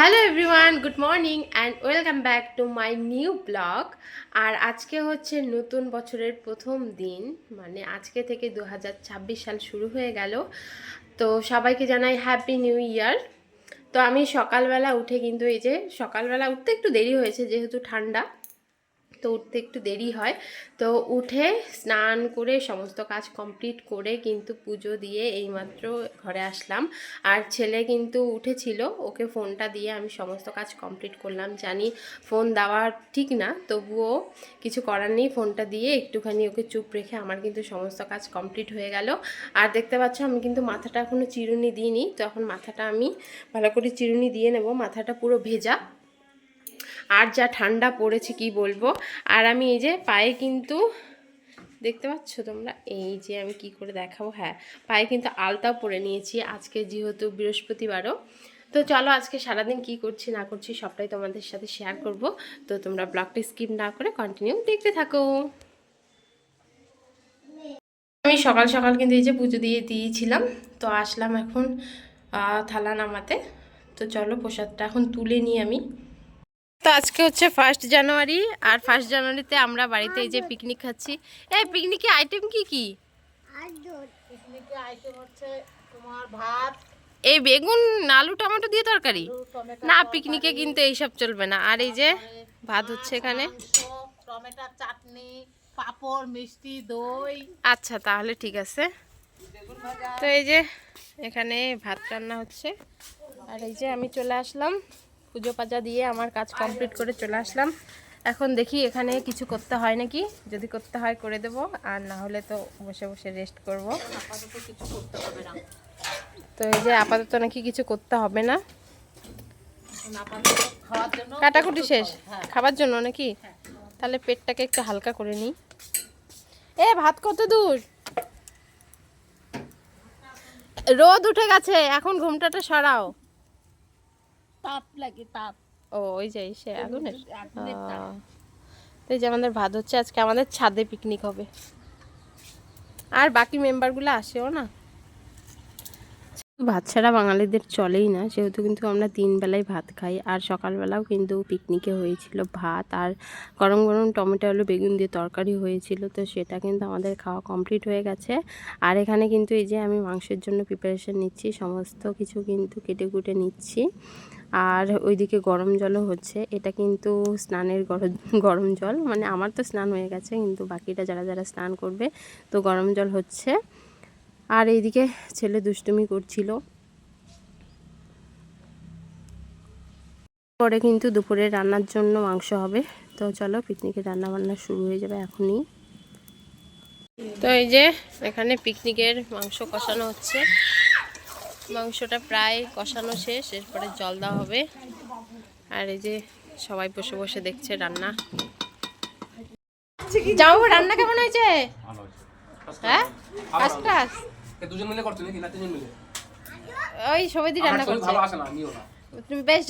Hello everyone good morning and welcome back to my new blog আর আজকে হচ্ছে নতুন বছরের প্রথম দিন মানে আজকে থেকে দু হাজার ছাব্বিশ সাল শুরু হয়ে গেল। তো সবাইকে জানাই হ্যাপি নিউ ইয়ার তো আমি সকালবেলা উঠে কিন্তু এই যে সকালবেলা উঠতে একটু দেরি হয়েছে, যেহেতু ঠান্ডা। তো উঠতে একটু দেরি হয়। তো উঠে স্নান করে সমস্ত কাজ কমপ্লিট করে কিন্তু পুজো দিয়ে এইমাত্র ঘরে আসলাম। আর ছেলে কিন্তু উঠেছিল, ওকে ফোনটা দিয়ে আমি সমস্ত কাজ কমপ্লিট করলাম। জানি ফোন দেওয়া ঠিক না, তবুও কিছু করার নেই, ফোনটা দিয়ে একটুখানি ওকে চুপ রেখে আমার কিন্তু সমস্ত কাজ কমপ্লিট হয়ে গেল। আর দেখতে পাচ্ছ আমি কিন্তু মাথাটা এখনও চিরুনি দিইনি, তো এখন মাথাটা আমি ভালো করে চিরুনি দিয়ে নেব। মাথাটা পুরো ভেজা। আর যা ঠান্ডা পড়েছে, কি বলব? আর আমি এই যে পায়ে কিন্তু, দেখতে পাচ্ছ তোমরা? এই যে আমি কি করে দেখাবো? হ্যাঁ পায়ে কিন্তু আলতাও পরে নিয়েছি আজকে যেহেতু বৃহস্পতিবারও। তো চলো আজকে সারাদিন কি করছি, না করছি সবটাই তোমাদের সাথে শেয়ার করব। তো তোমরা ব্লগটা স্কিপ না করে কন্টিনিউ দেখতে থাকো। আমি সকাল সকাল কিন্তু এই যে পুজো দিয়ে দিয়েছিলাম। তো আসলাম এখন থালা নামাতে। তো চলো প্রসাদটা এখন তুলে নিই আমি। তো আজকে হচ্ছে ফার্স্ট জানুয়ারি আর ফার্স্ট জানুয়ারিতে আমরা বাড়িতে এই যে পিকনিক খাচ্ছি। এই পিকনিকে আইটেম কি কি? ভাত এই বেগুন, আলু, টমেটো দিয়ে তরকারি? না পিকনিকে কিন্তু এইসব চলবে না। আর এই যে ভাত হচ্ছে এখানে। চাটনি মিষ্টি দই আচ্ছা তাহলে ঠিক আছে। তো এই যে এখানে ভাত রান্না হচ্ছে। আর এই যে আমি চলে আসলাম। পুজো পাজা দিয়ে আমার কাজ কমপ্লিট করে চলে আসলাম। এখন দেখি এখানে কিছু করতে হয় নাকি? যদি করতে হয় করে দেব আর না হলে তো বসে বসে রেস্ট করব। আপাতত কিছু করতে হবে না। তো এই যে আপাতত নাকি কিছু করতে হবে না। কাটাকুটি শেষ? হ্যাঁ। খাবার জন্য নাকি? তাহলে পেটটাকে একটু হালকা করে নিই। এ ভাত কত দূর? রোদ উঠে গেছে এখন ঘুমটাটা সরাও। তাপ লাগে তাপ। ও ওই যে সে আগুনের? তো এই যে আমাদের ভাত হচ্ছে আজকে আমাদের ছাদে পিকনিক হবে। আর বাকি মেম্বারগুলো আসেও না? ভাত ছাড়া বাঙালিদের চলেই না। সেহেতু কিন্তু আমরা তিন বেলায় ভাত খাই। আর সকালবেলাও কিন্তু পিকনিকে হয়েছিল ভাত। আর গরম গরম টমেটো, আলু, বেগুন দিয়ে তরকারি হয়েছিল। তো সেটা কিন্তু আমাদের খাওয়া কমপ্লিট হয়ে গেছে। আর এখানে কিন্তু এই যে আমি মাংসের জন্য প্রিপারেশন নিচ্ছি, সমস্ত কিছু কিন্তু কেটে কুটে নিচ্ছি। আর ওইদিকে গরম জলও হচ্ছে। এটা কিন্তু স্নানের গরম গরম জল। মানে আমার তো স্নান হয়ে গেছে, কিন্তু বাকিটা যারা যারা স্নান করবে, তো গরম জল হচ্ছে। আর এইদিকে ছেলে দুষ্টুমি করছিল। পরে কিন্তু দুপুরে রান্নার জন্য মাংস হবে। তো চলো পিকনিকের রান্না বান্না শুরু হয়ে যাবে এখনই। তো এই যে এখানে পিকনিকের মাংস কষানো হচ্ছে। মাংসটা প্রায় কষানো শেষ এরপরে জল দেওয়া হবে। আর এই যে সবাই বসে বসে দেখছে রান্না। যাও রান্না কেমন হয়েছে? হ্যাঁ? ক্লাস? এ দুজন মিলে করছ নাকি না তিনজন মিলে? ওই সবাই রান্না আমার শরীর করছে। ভালো আসে না নিও না। তুমি বেশ।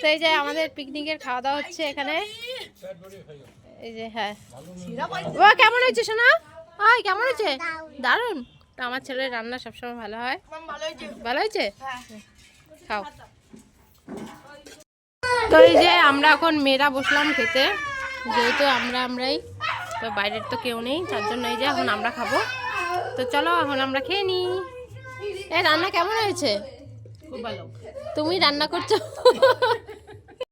তো এই যে আমাদের পিকনিকের খাওয়া দাওয়া হচ্ছে এখানে। এই যে হ্যাঁ। ও কেমন হয়েছে সোনা? ওই কেমন হয়েছে? দারুণ। তো আমার ছেলের রান্না সবসময় ভালো হয়। ভালো হয়েছে? খাও। তো এই যে আমরা এখন মেয়েরা বসলাম খেতে। যেহেতু আমরা আমরাই তো বাইরের তো কেউ নেই তার জন্য এই যে এখন আমরা খাব। তো চলো এখন আমরা খেয়ে নিই। এ রান্না কেমন হয়েছে? খুব ভালো। তুমি রান্না করছ?